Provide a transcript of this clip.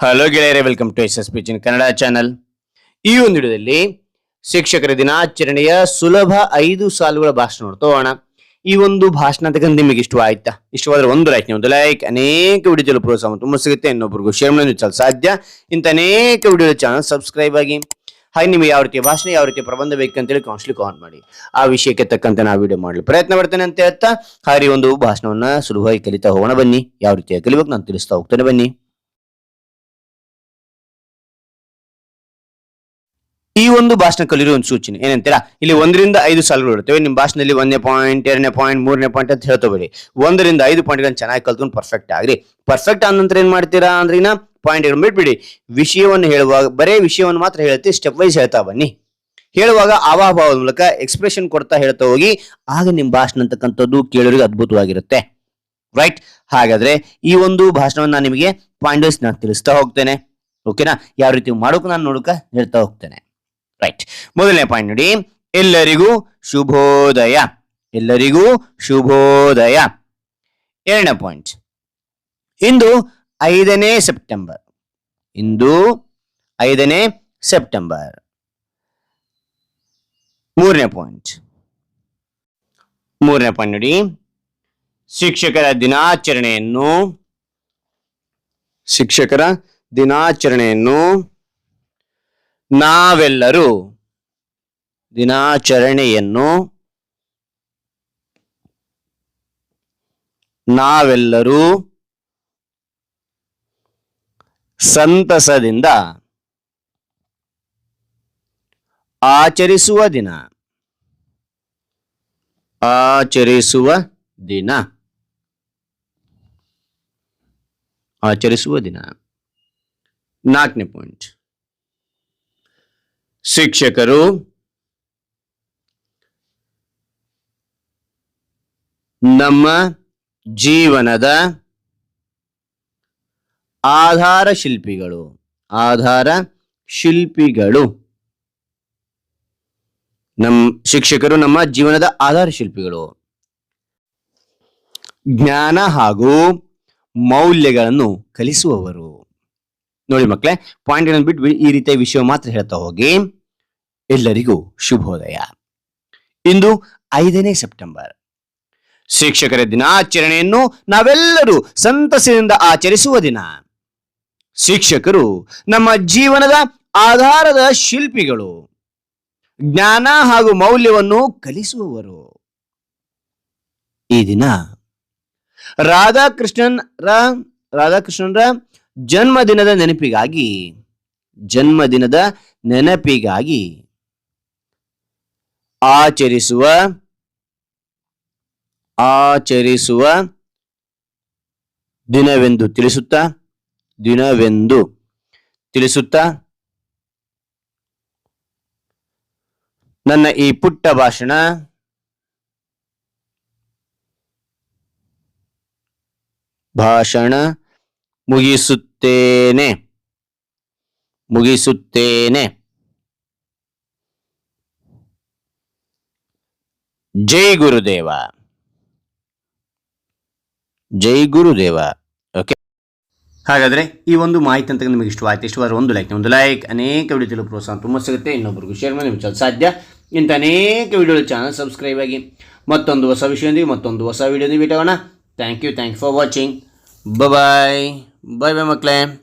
Hello ಗೆಳೆಯರೆ welcome to S S ಪಿಚಿನ್ Kannada channel ಈ ಒಂದು ವಿಡಿಯೋದಲ್ಲಿ ಶಿಕ್ಷಕರ ದಿನಾಚರಣೆಯ ಸುಲಭ ಐದು ಸಾಲುಗಳ ಭಾಷಣ ನೋಡ್ತೋಣ ಈ ಒಂದು ಭಾಷಣ ತಗೊಂಡು ನಿಮಗೆ ಇಷ್ಟವಾಯ್ತಾ ಇಷ್ಟವಾದ್ರೆ ಒಂದು ಲೈಕ್ ಒಂದು ಲೈಕ್ ಅನೇಕ ವಿಡಿಯೋ ಪ್ರೋತ್ಸಾಹ ತುಂಬ ಸಿಗುತ್ತೆ. ಇನ್ನೊಬ್ರಿಗೂ ಶೇರ್ ಮಾಡಿ ಚಲ ಸಾಧ್ಯ. ಇಂಥ ಅನೇಕ ವಿಡಿಯೋ ಚಾನಲ್ ಸಬ್ಸ್ಕ್ರೈಬ್ ಆಗಿ, ಹಾಗೆ ನಿಮಗೆ ಯಾವ ರೀತಿಯ ಭಾಷಣ, ಯಾವ ರೀತಿಯ ಪ್ರಬಂಧ ಬೇಕಂತೇಳಿ ಕಾನ್ಸ್ಲಿ ಕಾನ್ ಮಾಡಿ. ಆ ವಿಷಯಕ್ಕೆ ತಕ್ಕಂತೆ ನಾವು ವಿಡಿಯೋ ಮಾಡಲು ಪ್ರಯತ್ನ ಮಾಡ್ತೇನೆ ಅಂತ ಹೇಳ್ತಾ, ಹಾಗೆ ಒಂದು ಭಾಷಣವನ್ನು ಸುಲಭವಾಗಿ ಕಲಿತಾ ಹೋಗೋಣ ಬನ್ನಿ. ಯಾವ ರೀತಿಯ ಕಲಿಬೇಕು ನಾನು ತಿಳಿಸ್ತಾ ಹೋಗ್ತೇನೆ ಬನ್ನಿ. ಈ ಒಂದು ಭಾಷಣ ಕಲಿರೋ ಒಂದು ಸೂಚನೆ ಏನಂತೀರಾ? ಇಲ್ಲಿ ಒಂದರಿಂದ ಐದು ಸಾಲುಗಳು ಇರ್ತವೆ ನಿಮ್ಮ ಭಾಷಣದಲ್ಲಿ ಒಂದನೇ ಪಾಯಿಂಟ್ ಎರಡನೇ ಪಾಯಿಂಟ್ ಮೂರನೇ ಪಾಯಿಂಟ್ ಅಂತ ಹೇಳ್ತೋಬೇಡಿ ಒಂದರಿಂದ ಐದು ಪಾಯಿಂಟ್ಗಳನ್ನು ಚೆನ್ನಾಗಿ ಕಲ್ತ್ಕೊಂಡು ಪರ್ಫೆಕ್ಟ್ ಆಗ್ರಿ. ಪರ್ಫೆಕ್ಟ್ ಆದ ನಂತರ ಏನ್ ಮಾಡ್ತೀರಾ ಅಂದ್ರೆ ಪಾಯಿಂಟ್ ಬಿಟ್ಬಿಡಿ. ವಿಷಯವನ್ನು ಹೇಳುವಾಗ, ಬರೇ ವಿಷಯವನ್ನು ಮಾತ್ರ ಹೇಳ್ತೀವಿ ಸ್ಟೆಪ್ ವೈಸ್ ಹೇಳ್ತಾ ಬನ್ನಿ. ಹೇಳುವಾಗ ಆವಾಭಾವದ ಮೂಲಕ ಎಕ್ಸ್ಪ್ರೆಷನ್ ಕೊಡ್ತಾ ಹೇಳ್ತಾ ಹೋಗಿ, ಆಗ ನಿಮ್ಮ ಭಾಷಣ ಅಂತಕ್ಕಂಥದ್ದು ಕೇಳೋರಿಗೆ ಅದ್ಭುತವಾಗಿರುತ್ತೆ. ರೈಟ್ ಹಾಗಾದ್ರೆ ಈ ಒಂದು ಭಾಷಣವನ್ನು ನಾನು ನಿಮಗೆ ಪಾಯಿಂಟ್ ವೈಸ್ ನಾನು ತಿಳಿಸ್ತಾ ಹೋಗ್ತೇನೆ. ಓಕೆನಾ ಯಾವ ರೀತಿ ಮಾಡೋಕೆ ನಾನು ನೋಡಕ ಹೇಳ್ತಾ ಹೋಗ್ತೇನೆ. ರೈಟ್ ಮೊದಲನೇ ಪಾಯಿಂಟ್ ನೋಡಿ. ಎಲ್ಲರಿಗೂ ಶುಭೋದಯ. ಎಲ್ಲರಿಗೂ ಶುಭೋದಯ. ಎರಡನೇ ಪಾಯಿಂಟ್ ಇಂದು ಐದನೇ ಸೆಪ್ಟೆಂಬರ್ ಇಂದು ಐದನೇ ಸೆಪ್ಟೆಂಬರ್ ಮೂರನೇ ಪಾಯಿಂಟ್ ಮೂರನೇ ಪಾಯಿಂಟ್ ನೋಡಿ. ಶಿಕ್ಷಕರ ದಿನಾಚರಣೆಯನ್ನು. ಶಿಕ್ಷಕರ ದಿನಾಚರಣೆಯನ್ನು. ನಾವೆಲ್ಲರೂ ದಿನಾಚರಣೆಯನ್ನು ನಾವೆಲ್ಲರೂ ಸಂತಸದಿಂದ ಆಚರಿಸುವ ದಿನ. ಆಚರಿಸುವ ದಿನ. ಆಚರಿಸುವ ದಿನ. ನಾಲ್ಕನೇ ಪಾಯಿಂಟ್ ಶಿಕ್ಷಕರು ನಮ್ಮ ಜೀವನದ ಆಧಾರ ಶಿಲ್ಪಿಗಳು ಆಧಾರ ಶಿಲ್ಪಿಗಳು. ನಮ್ಮ ಶಿಕ್ಷಕರು ನಮ್ಮ ಜೀವನದ ಆಧಾರ ಶಿಲ್ಪಿಗಳು. ಜ್ಞಾನ ಹಾಗೂ ಮೌಲ್ಯಗಳನ್ನು ಕಲಿಸುವವರು. ನೋಡಿ ಮಕ್ಕಳೇ ಪಾಯಿಂಟ್ ಬಿಟ್ಟು ಈ ರೀತಿಯ ವಿಷಯ ಮಾತ್ರ ಹೇಳ್ತಾ ಹೋಗಿ, ಎಲ್ಲರಿಗೂ ಶುಭೋದಯ. ಇಂದು ಐದನೇ ಸೆಪ್ಟೆಂಬರ್. ಶಿಕ್ಷಕರ ದಿನಾಚರಣೆಯನ್ನು ನಾವೆಲ್ಲರೂ ಸಂತಸದಿಂದ ಆಚರಿಸುವ ದಿನ. ಶಿಕ್ಷಕರು ನಮ್ಮ ಜೀವನದ ಆಧಾರದ ಶಿಲ್ಪಿಗಳು. ಜ್ಞಾನ ಹಾಗೂ ಮೌಲ್ಯವನ್ನು ಕಲಿಸುವವರು. ಈ ದಿನ ರಾಧಾಕೃಷ್ಣನ್ ರಾಧಾಕೃಷ್ಣನ್ರ ಜನ್ಮದಿನದ ನೆನಪಿಗಾಗಿ ಜನ್ಮದಿನದ ನೆನಪಿಗಾಗಿ ಆಚರಿಸುವ ಆಚರಿಸುವ ದಿನವೆಂದು ತಿಳಿಸುತ್ತಾ ದಿನವೆಂದು ತಿಳಿಸುತ್ತಾ, ನನ್ನ ಈ ಪುಟ್ಟ ಭಾಷಣ ಭಾಷಣ ಮುಗಿಸುತ್ತೇನೆ. ಮುಗಿಸುತ್ತೇನೆ. ಜೈ ಗುರುದೇವ. ಜೈ ಗುರುದೇವ. ಓಕೆ ಹಾಗಾದ್ರೆ ಈ ಒಂದು ಮಾಹಿತಿ ಅಂತ ನಿಮಗೆ ಇಷ್ಟವಾಯ್ತು, ಇಷ್ಟವಾದ್ರೆ ಒಂದು ಲೈಕ್ ಒಂದು ಲೈಕ್ ಅನೇಕ ವಿಡಿಯೋ ಪ್ರೋತ್ಸಾಹ ತುಂಬ ಸಿಗುತ್ತೆ. ಇನ್ನೊಬ್ಬರಿಗೂ ಶೇರ್ ಮಾಡಿ, ನಿಮ್ಗೆ ಸಾಧ್ಯ. ಇಂಥ ಅನೇಕ ವಿಡಿಯೋ ಚಾನಲ್ ಸಬ್ಸ್ಕ್ರೈಬ್ ಆಗಿ ಮತ್ತೊಂದು ಹೊಸ ವಿಷಯದೊಂದಿಗೆ ಮತ್ತೊಂದು ಹೊಸ ವಿಡಿಯೋದೊಂದಿಗೆ ಬಿಟ್ಟೋಣ thank you thank for watching Bye-bye. Bye-bye, McLean.